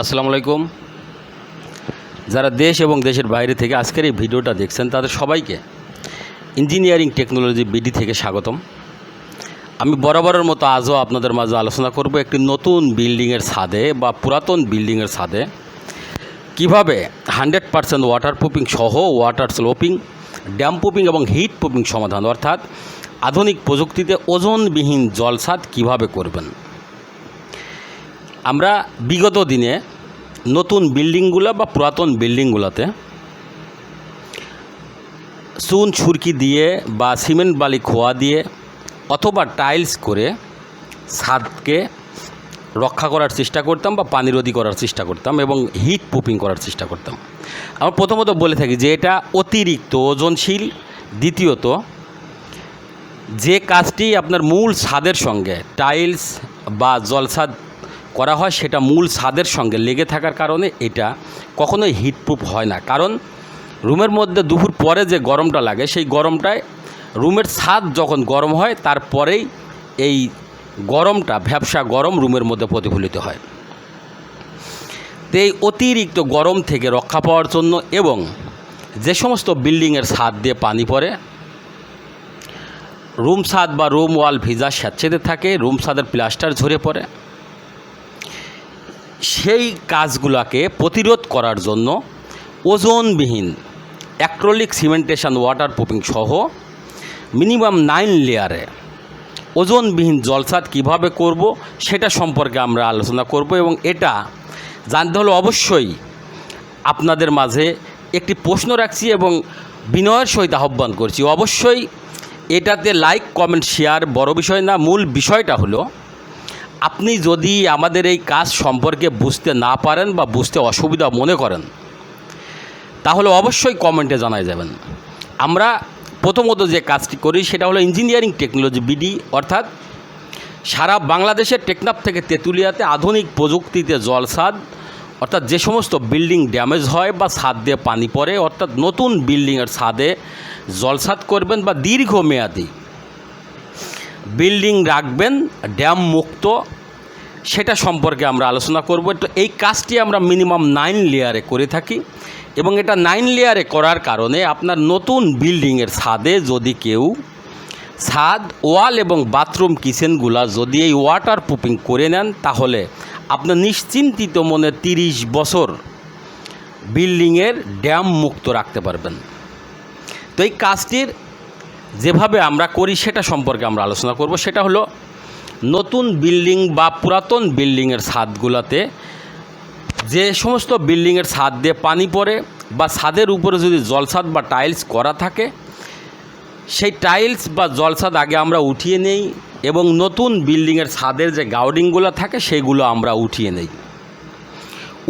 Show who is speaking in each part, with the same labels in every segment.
Speaker 1: আসসালামু আলাইকুম। যারা দেশ এবং দেশের বাইরে থেকে আজকের এই ভিডিওটা দেখছেন, তাদের সবাইকে ইঞ্জিনিয়ারিং টেকনোলজি বিডি থেকে স্বাগতম। আমি বরাবরের মতো আজও আপনাদের মাঝে আলোচনা করব একটি নতুন বিল্ডিংয়ের ছাদে বা পুরাতন বিল্ডিংয়ের ছাদে। কীভাবে হান্ড্রেড পারসেন্ট ওয়াটার প্রুফিং সহ ওয়াটার স্লোপিং, ড্যাম প্রুফিং এবং হিট প্রুফিং সমাধান, অর্থাৎ আধুনিক প্রযুক্তিতে ওজনবিহীন জলছাদ কীভাবে করবেন? আমরা বিগত দিনে নতুন বিল্ডিংগুলো বা পুরাতন বিল্ডিংগুলোতে চুন, ছুরকি দিয়ে বা সিমেন্ট বালি খোয়া দিয়ে অথবা টাইলস করে ছাদকে রক্ষা করার চেষ্টা করতাম বা পানিরোধী করার চেষ্টা করতাম এবং হিট প্রুফিং করার চেষ্টা করতাম। আমরা প্রথমত বলে থাকি যে এটা অতিরিক্ত ওজনশীল। দ্বিতীয়ত, যে কাজটি আপনার মূল ছাদের সঙ্গে, টাইলস বা জলছাদ করা হয় সেটা মূল ছাদের সঙ্গে লেগে থাকার কারণে এটা কখনোই হিটপ্রুফ হয় না। কারণ রুমের মধ্যে দুপুর পরে যে গরমটা লাগে, সেই গরমটায় রুমের ছাদ যখন গরম হয়, তারপরেই এই গরমটা, ভ্যাবসা গরম রুমের মধ্যে প্রতিফলিত হয়। তো এই অতিরিক্ত গরম থেকে রক্ষা পাওয়ার জন্য এবং যে সমস্ত বিল্ডিংয়ের ছাদ দিয়ে পানি পড়ে, রুম ছাদ বা রুম ওয়াল ভিজা স্যাঁতসেঁতে থাকে, রুম ছাদের প্লাস্টার ঝরে পড়ে সেই কাজগুলোকে প্রতিরোধ করার জন্য ওজনবিহীন অ্যাক্রোলিক সিমেন্টেশন ওয়াটার প্রুফিং সহ মিনিমাম নাইন লেয়ারে ওজনবিহীন জলছাদ কীভাবে করব সেটা সম্পর্কে আমরা আলোচনা করব এবং এটা জানতে হলে অবশ্যই আপনাদের মাঝে একটি প্রশ্ন রাখছি এবং বিনয়ের সহিত আহ্বান করছি। অবশ্যই এটাতে লাইক কমেন্ট শেয়ার বড় বিষয় না, মূল বিষয়টা হলো আপনি যদি আমাদের এই কাজ সম্পর্কে বুঝতে না পারেন বা বুঝতে অসুবিধা মনে করেন, তাহলে অবশ্যই কমেন্টে জানাই যাবেন। আমরা প্রথমত যে কাজটি করি সেটা হলো ইঞ্জিনিয়ারিং টেকনোলজি বিডি অর্থাৎ সারা বাংলাদেশের টেকনাফ থেকে তেঁতুলিয়াতে আধুনিক প্রযুক্তিতে জলসাদ অর্থাৎ যে সমস্ত বিল্ডিং ড্যামেজ হয় বা ছাদ দিয়ে পানি পড়ে, অর্থাৎ নতুন বিল্ডিংয়ের ছাদে জলসাদ করবেন বা দীর্ঘমেয়াদী বিল্ডিং রাখবেন, ড্যাম মুক্ত, সেটা সম্পর্কে আমরা আলোচনা করব। তো এই কাজটি আমরা মিনিমাম নাইন লেয়ারে করে থাকি এবং এটা নাইন লেয়ারে করার কারণে আপনার নতুন বিল্ডিংয়ের ছাদে যদি কেউ ছাদ, ওয়াল এবং বাথরুম কিচেনগুলা যদি এই ওয়াটার প্রুফিং করে নেন, তাহলে আপনার নিশ্চিন্তিত মনে তিরিশ বছর বিল্ডিংয়ের ড্যাম মুক্ত রাখতে পারবেন। তো এই কাজটির যেভাবে আমরা করি সেটা সম্পর্কে আমরা আলোচনা করব। সেটা হলো নতুন বিল্ডিং বা পুরাতন বিল্ডিংয়ের ছাদগুলোতে যে সমস্ত বিল্ডিংয়ের ছাদ দিয়ে পানি পড়ে বা ছাদের উপরে যদি জলছাদ বা টাইলস করা থাকে, সেই টাইলস বা জলছাদ আগে আমরা উঠিয়ে নেই এবং নতুন বিল্ডিংয়ের ছাদের যে গাউডিংগুলো থাকে সেগুলো আমরা উঠিয়ে নেই।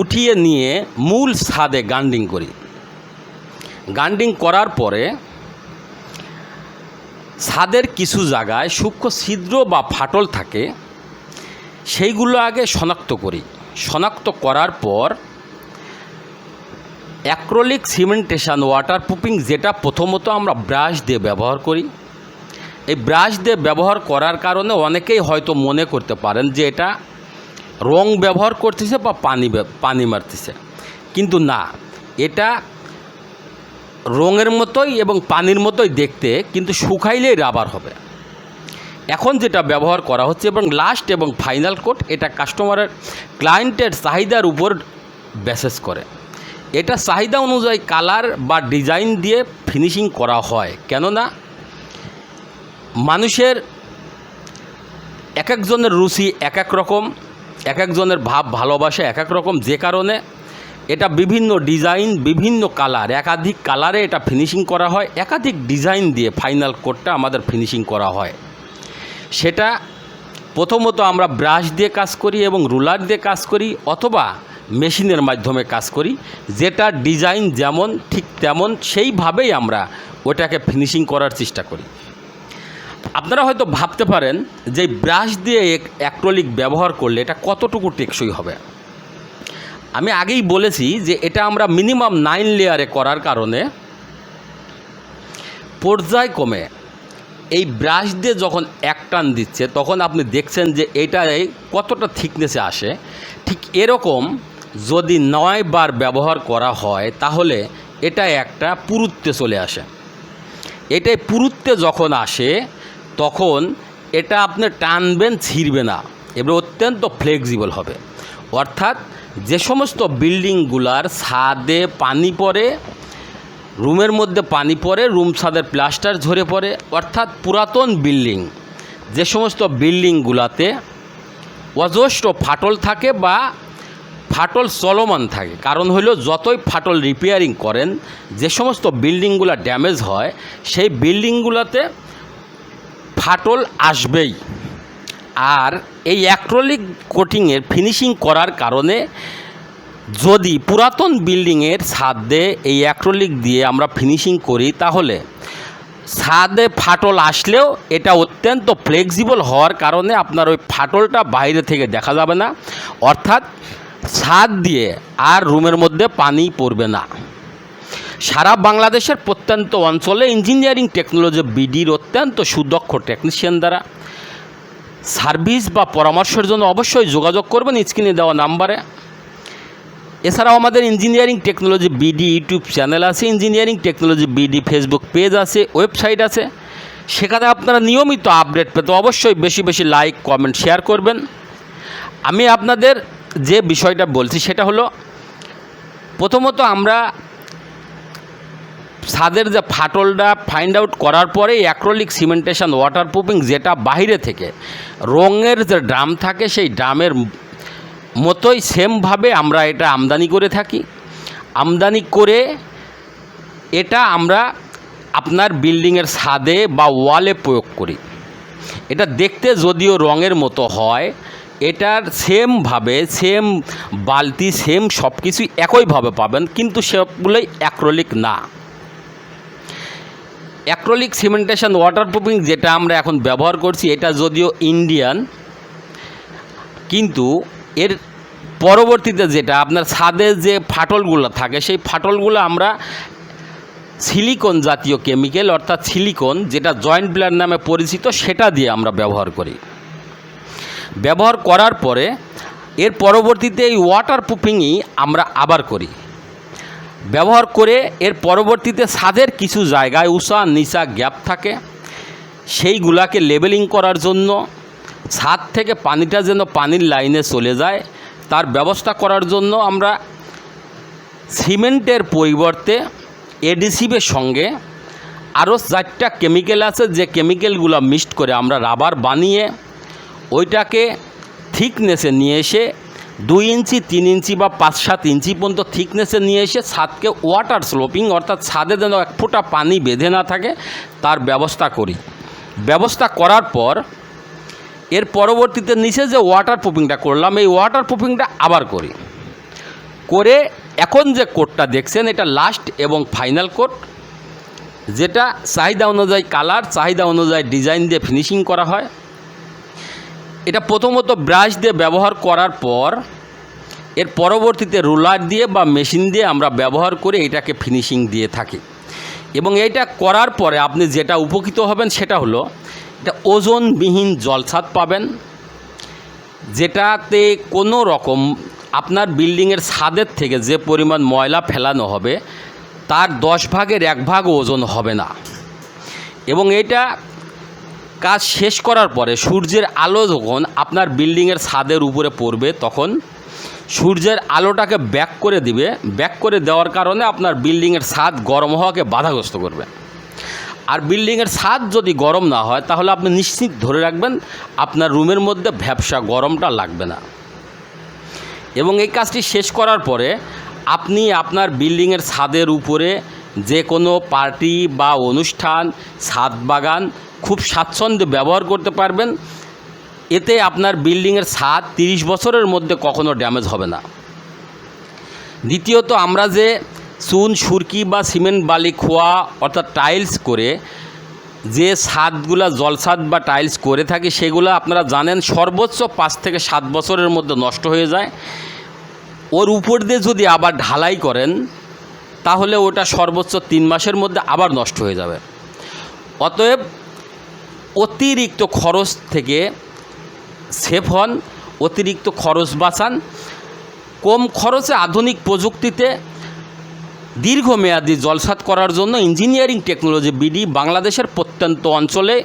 Speaker 1: উঠিয়ে নিয়ে মূল ছাদে গান্ডিং করি। গান্ডিং করার পরে ছাদের কিছু জায়গায় সূক্ষ্ম ছিদ্র বা ফাটল থাকে, সেইগুলো আগে শনাক্ত করি। শনাক্ত করার পর অ্যাক্রোলিক সিমেন্টেশন ওয়াটার প্রুফিং যেটা প্রথমত আমরা ব্রাশ দিয়ে ব্যবহার করি। এই ব্রাশ দিয়ে ব্যবহার করার কারণে অনেকেই হয়তো মনে করতে পারেন যে এটা রং ব্যবহার করতেছে বা পানি পানি মারতেছে। কিন্তু না, এটা রঙের মতোই এবং পানির মতোই দেখতে, কিন্তু শুকাইলেই রাবার হবে। এখন যেটা ব্যবহার করা হচ্ছে এবং লাস্ট এবং ফাইনাল কোট এটা কাস্টমারের ক্লায়েন্টের চাহিদার উপর বেসেস করে। এটা চাহিদা অনুযায়ী কালার বা ডিজাইন দিয়ে ফিনিশিং করা হয়। কেননা, মানুষের এক একজনের রুচি এক এক রকম, এক একজনের ভাব ভালোবাসা এক এক রকম যে কারণে এটা বিভিন্ন ডিজাইন, বিভিন্ন কালার। একাধিক কালারে এটা ফিনিশিং করা হয়, একাধিক ডিজাইন দিয়ে ফাইনাল কোটটা আমাদের ফিনিশিং করা হয়। সেটা প্রথমত আমরা ব্রাশ দিয়ে কাজ করি এবং রুলার দিয়ে কাজ করি অথবা মেশিনের মাধ্যমে কাজ করি। যেটা ডিজাইন যেমন, ঠিক তেমন, সেইভাবেই আমরা ওটাকে ফিনিশিং করার চেষ্টা করি। আপনারা হয়তো ভাবতে পারেন যে ব্রাশ দিয়ে অ্যাক্রোলিক ব্যবহার করলে এটা কতটুকু টেকসই হবে? আমি আগেই বলেছি যে এটা আমরা মিনিমাম নাইন লেয়ারে করার কারণে পর্যায়ক্রমে এই ব্রাশ দিয়ে যখন এক টান দিচ্ছে, তখন আপনি দেখছেন যে এটা কতটা থিকনেসে আসে। ঠিক এরকম যদি নয় বার ব্যবহার করা হয়, তাহলে এটা একটা পুরুত্বে চলে আসে। এটাই পুরুত্বে যখন আসে, তখন এটা আপনি টানবেন, ছিঁড়বে না। এবার অত্যন্ত ফ্লেক্সিবল হবে। অর্থাৎ যে সমস্ত বিল্ডিংগুলার ছাদে পানি পড়ে, রুমের মধ্যে পানি পড়ে, রুম ছাদের প্লাস্টার ঝরে পড়ে, অর্থাৎ পুরাতন বিল্ডিং। যে সমস্ত বিল্ডিংগুলাতে অজস্র ফাটল থাকে বা ফাটল চলমান থাকে। কারণ হলো, যতই ফাটল রিপেয়ারিং করেন, যে সমস্ত বিল্ডিংগুলো ড্যামেজ হয়, সেই বিল্ডিংগুলোতে ফাটল আসবেই। আর এই অ্যাক্রোলিক কোটিংয়ের ফিনিশিং করার কারণে যদি পুরাতন বিল্ডিংয়ের ছাদে এই অ্যাক্রোলিক দিয়ে আমরা ফিনিশিং করি, তাহলে ছাদে ফাটল আসলেও এটা অত্যন্ত ফ্লেক্সিবল হওয়ার কারণে আপনার ওই ফাটলটা বাইরে থেকে দেখা যাবে না। অর্থাৎ ছাদ দিয়ে আর রুমের মধ্যে পানি পড়বে না। সারা বাংলাদেশের প্রত্যন্ত অঞ্চলে ইঞ্জিনিয়ারিং টেকনোলজি বিডির অত্যন্ত সুদক্ষ টেকনিশিয়ান দ্বারা সার্ভিস বা পরামর্শের জন্য অবশ্যই যোগাযোগ করবেন স্ক্রিনে দেওয়া নাম্বারে। এছাড়াও আমাদের engineering technology BD YouTube channel আছে engineering technology BD Facebook page আছে ওয়েবসাইট আছে। সেখানে আপনারা নিয়মিত আপডেট পেতে অবশ্যই বেশি বেশি লাইক কমেন্ট শেয়ার করবেন। আমি আপনাদের যে বিষয়টা বলছি সেটা হলো, প্রথমত আমরা ছাদের যে ফাটলটা ফাইন্ড আউট করার পরে অ্যাক্রোলিক সিমেন্টেশন ওয়াটারপ্রুফিং যেটা বাইরে থেকে রঙের যে ড্রাম থাকে সেই ড্রামের মতোই সেমভাবে আমরা এটা আমদানি করে থাকি। আমদানি করে এটা আমরা আপনার বিল্ডিংয়ের ছাদে বা ওয়ালে প্রয়োগ করি। এটা দেখতে যদিও রঙের মতো হয়, এটার সেমভাবে সেম বালতি সেম সব কিছুই একইভাবে পাবেন, কিন্তু সবগুলোই অ্যাক্রোলিক না। অ্যাক্রোলিক সিমেন্টেশন ওয়াটারপ্রুফিং যেটা আমরা এখন ব্যবহার করছি, এটা যদিও ইন্ডিয়ান কিন্তু এর পরবর্তীতে যেটা আপনার ছাদে যে ফাটলগুলো থাকে, সেই ফাটলগুলো আমরা সিলিকন জাতীয় কেমিক্যাল অর্থাৎ সিলিকন যেটা জয়েন্ট ব্লাড নামে পরিচিত, সেটা দিয়ে আমরা ব্যবহার করি। ব্যবহার করার পরে এর পরবর্তীতে এই ওয়াটার প্রুফিংই আমরা আবার করি। ব্যবহার করে এর পরবর্তীতে ছাদের কিছু জায়গায় উষা নিচা গ্যাপ থাকে। সেইগুলাকে লেবেলিং করার জন্য ছাদ থেকে পানিটা যেন পানির লাইনে চলে যায়, তার ব্যবস্থা করার জন্য আমরা সিমেন্টের পরিবর্তে এডিসিভের সঙ্গে আরও চারটা কেমিক্যাল আছে, যে কেমিক্যালগুলো মিক্সড করে আমরা রাবার বানিয়ে ওইটাকে থিকনেসে নিয়ে এসে দুই ইঞ্চি, তিন ইঞ্চি বা পাঁচ সাত ইঞ্চি পর্যন্ত থিকনেসে নিয়ে এসে ছাদকে ওয়াটার স্লোপিং অর্থাৎ ছাদে যেন এক ফোঁটা পানি বেঁধে না থাকে, তার ব্যবস্থা করি। ব্যবস্থা করার পর, এর পরবর্তীতে নিচে যে ওয়াটার প্রুফিংটা করলাম, এই ওয়াটার প্রুফিংটা আবার করি। করে এখন যে কোটটা দেখছেন, এটা লাস্ট এবং ফাইনাল কোট যেটা চাহিদা অনুযায়ী কালার চাহিদা অনুযায়ী ডিজাইন দিয়ে ফিনিশিং করা হয়। এটা প্রথমত ব্রাশ দিয়ে ব্যবহার করার পর, এর পরবর্তীতে রোলার দিয়ে বা মেশিন দিয়ে আমরা ব্যবহার করে এটাকে ফিনিশিং দিয়ে থাকি। এবং এইটা করার পরে আপনি যেটা উপকৃত হবেন সেটা হলো, এটা ওজনবিহীন জলছাদ পাবেন, যেটাতে কোনো রকম আপনার বিল্ডিংয়ের ছাদের থেকে যে পরিমাণ ময়লা ফেলানো হবে, তার দশ ভাগের এক ভাগ ওজন হবে না। এবং এটা কাজ শেষ করার পরে সূর্যের আলো যখন আপনার বিল্ডিংয়ের ছাদের উপরে পড়বে, তখন সূর্যের আলোটাকে ব্যাক করে দিবে। ব্যাক করে দেওয়ার কারণে আপনার বিল্ডিংয়ের ছাদ গরম হওয়াকে বাধাগ্রস্ত করবে। আর বিল্ডিংয়ের ছাদ যদি গরম না হয়, তাহলে আপনি নিশ্চিত ধরে রাখবেন, আপনার রুমের মধ্যে ভ্যাবসা গরমটা লাগবে না। এবং এই কাজটি শেষ করার পরে আপনি আপনার বিল্ডিংয়ের ছাদের উপরে যে কোনো পার্টি বা অনুষ্ঠান, ছাদ বাগান খুব স্বাচ্ছন্দ্যে ব্যবহার করতে পারবেন। এতে আপনার বিল্ডিংয়ের ছাদ তিরিশ বছরের মধ্যে কখনো ড্যামেজ হবে না। দ্বিতীয়ত, আমরা যে চুন, সুরকি বা সিমেন্ট, বালি, খোয়া অর্থাৎ টাইলস করে যে ছাদগুলা, জলছাদ বা টাইলস করে থাকি, সেগুলো আপনারা জানেন সর্বোচ্চ পাঁচ থেকে সাত বছরের মধ্যে নষ্ট হয়ে যায়। ওর উপর দিয়ে যদি আবার ঢালাই করেন, তাহলে ওটা সর্বোচ্চ তিন মাসের মধ্যে আবার নষ্ট হয়ে যাবে। অতএব অতিরিক্ত খরচ থেকে সেফ হন, অতিরিক্ত খরচ বাঁচান। কম খরচে আধুনিক প্রযুক্তিতে দীর্ঘমেয়াদী জলসাত করার জন্য ইঞ্জিনিয়ারিং টেকনোলজি বিডি বাংলাদেশের প্রত্যন্ত অঞ্চলে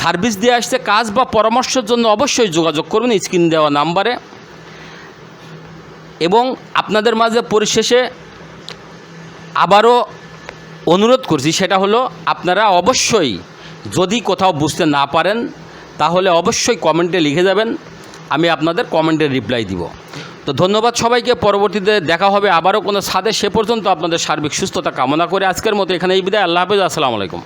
Speaker 1: সার্ভিস দিয়ে আসছে কাজ বা পরামর্শের জন্য অবশ্যই যোগাযোগ করবেন স্ক্রিন দেওয়া নাম্বারে। এবং আপনাদের মাঝে পরিশেষে আবারও অনুরোধ করছি, সেটা হলো আপনারা অবশ্যই যদি কোথাও বুঝতে না পারেন, তাহলে অবশ্যই কমেন্টে লিখে যাবেন, আমি আপনাদের কমেন্টে রিপ্লাই দিব। তো ধন্যবাদ সবাইকে, পরবর্তীতে দেখা হবে আবারও কোনো ছাদে, সে পর্যন্ত আপনাদের সার্বিক সুস্থতা কামনা করে আজকের মতো এখানে এই বিদায়, আল্লাহ হাফেজ, আসসালামু আলাইকুম।